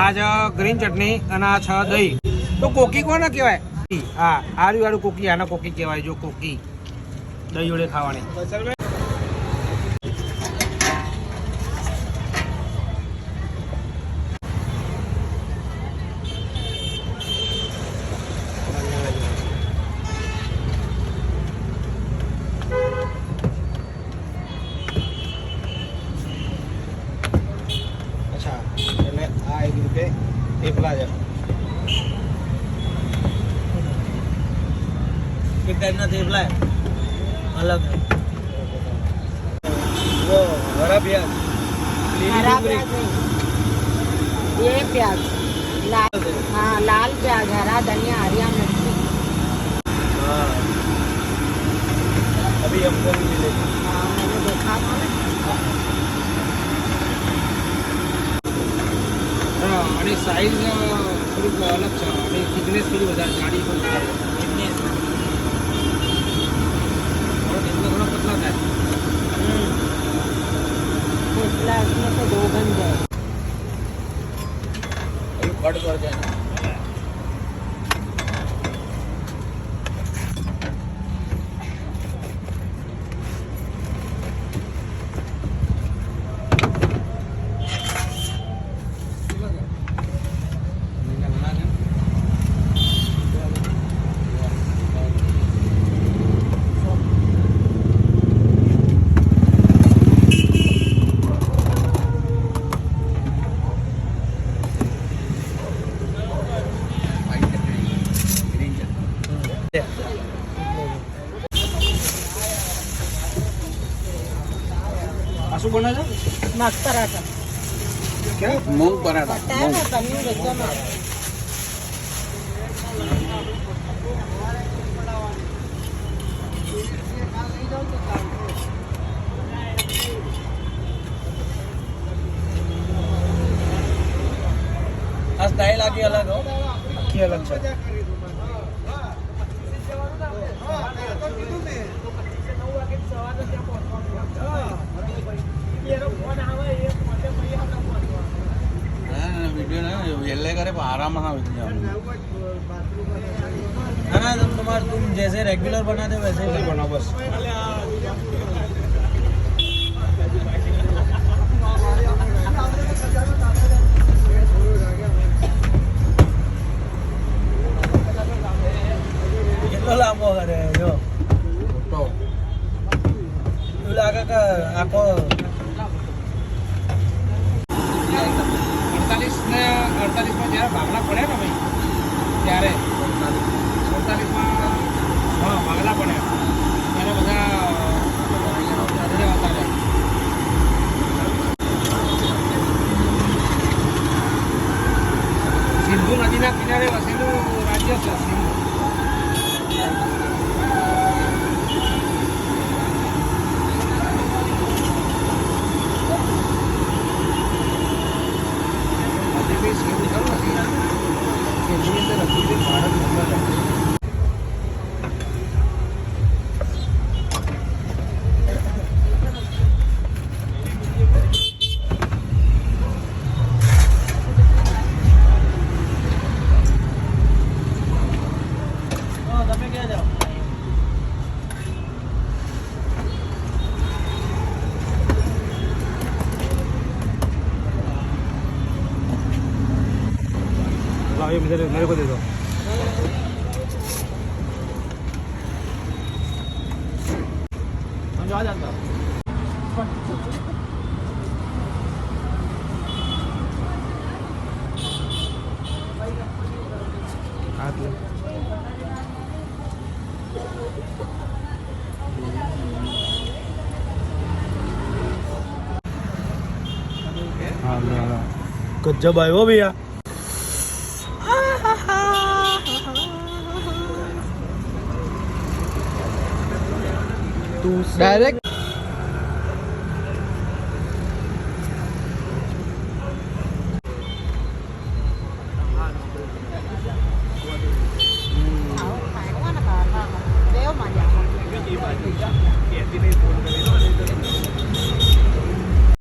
આ છે ગ્રીન ચટણી અને આ છે દહીં. તો કોકી કોને કહેવાય? હા આરી વાળું કોકી, આના કોકી કહેવાય, જો કોકી દહીં જોડે ખાવાની અચ્છા એટલે આ એક રીતે થેપલા છે એક ટાઈપના થેપલા અલગ હરા પ્યાજ हरा प्याज नहीं ये प्याज लाल हाँ लाल प्याज हरा धनिया हरिया मिर्ची अभी हमको भी मिलेगी हाँ અને સાઇઝ થોડીક અલગ છે અને થિકનેસ થોડી વધારે જાડી પણ છે એમને એટલો ઘણો પતલા થાય પતલા તો દો ગન જાય કટ કર જાય શું બને છે મગ પરાઠા. કેમ મૂંગ પરાઠા મૂંગ. પનીર રજામાં આ સ્ટાઈલ આખી અલગ હો. આખી અલગ છે. વિડીયો ને એલે કરે પણ આરામમાં ના હોય જવાનું है ना तुम तुम्हारे तुम जैसे रेगुलर बनाते हो वैसे ही બનાવો બસ કેટલો લાંબો કરે જો તો એવું લાગે કે આખો અડતાલીસ ને અડતાલીસમાં જ્યારે ભાગલા પડ્યા ને ભાઈ? ત્યારે. સુડતાલીસમાં હા ભાગલા પડ્યા. ત્યારે બધા. સિંધુ નદીના કિનારે વસેલું રાજ્ય છે, સિંધુ. સિંધુ 아, 남편 깨야 돼요. નંબર છે હા, તમે ક્યાં જાઓ लाओ ये मुझे मेरे को दे दो समझो आ जाता हाथ ले हाँ Direct.